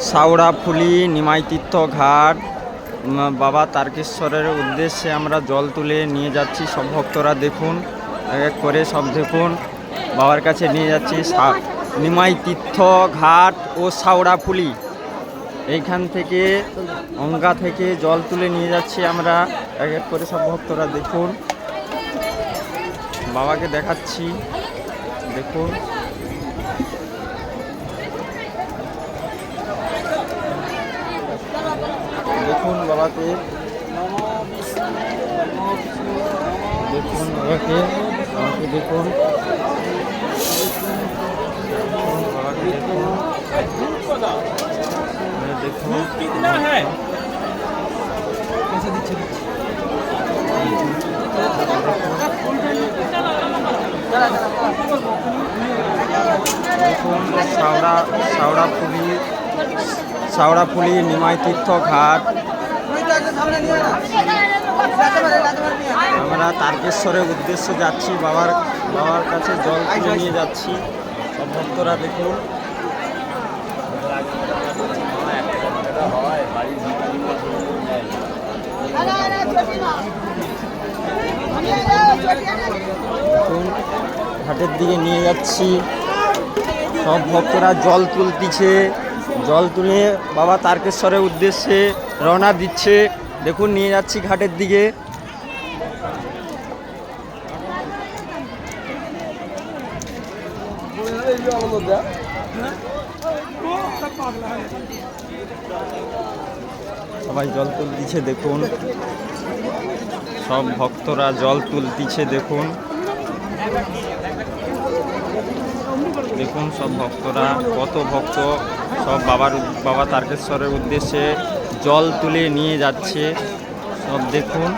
সাউড়াফুলি নিমাইতীর্থ ঘাট বাবা তারকেশ্বরের উদ্দেশ্যে আমরা জল তুলে নিয়ে যাচ্ছি। সব ভক্তরা দেখুন, এক এক করে সব দেখুন। বাবার কাছে নিয়ে যাচ্ছি সা- নিমাইতীর্থ ঘাট ও সাউড়াফুলি এইখান থেকে অঙ্গা থেকে জল তুলে নিয়ে যাচ্ছি আমরা। এক এক করে সব ভক্তরা দেখুন। বাবাকে দেখাচ্ছি। দেখুন। দেখুন বাবাকে। দেখুন বাবাকে বাবাকে দেখুন। দেখুন। সাউরা সাউরা পুলি সাউরা পুলি নিমাই তীর্থ ঘাট। আমরা তারকেশ্বরের উদ্দেশ্যে যাচ্ছি, বাবার বাবার কাছে জল তুলে নিয়ে যাচ্ছি। সব ভক্তরা দেখুন। ঘাটের দিকে নিয়ে যাচ্ছি। সব ভক্তরা জল তুলতিছে। জল তুলে বাবা তারকেশ্বরের উদ্দেশ্যে রওনা দিচ্ছে। দেখুন, নিয়ে যাচ্ছি ঘাটের দিকে। সবাই জল তুলতিছে, দেখুন। সব ভক্তরা জল তুলতিছে, দেখুন। দেখুন, সব ভক্তরা, কত ভক্ত, সব বাবার বাবা তারকেশ্বরের উদ্দেশ্যে জল তুলে নিয়ে যাচ্ছে। সব দেখুন।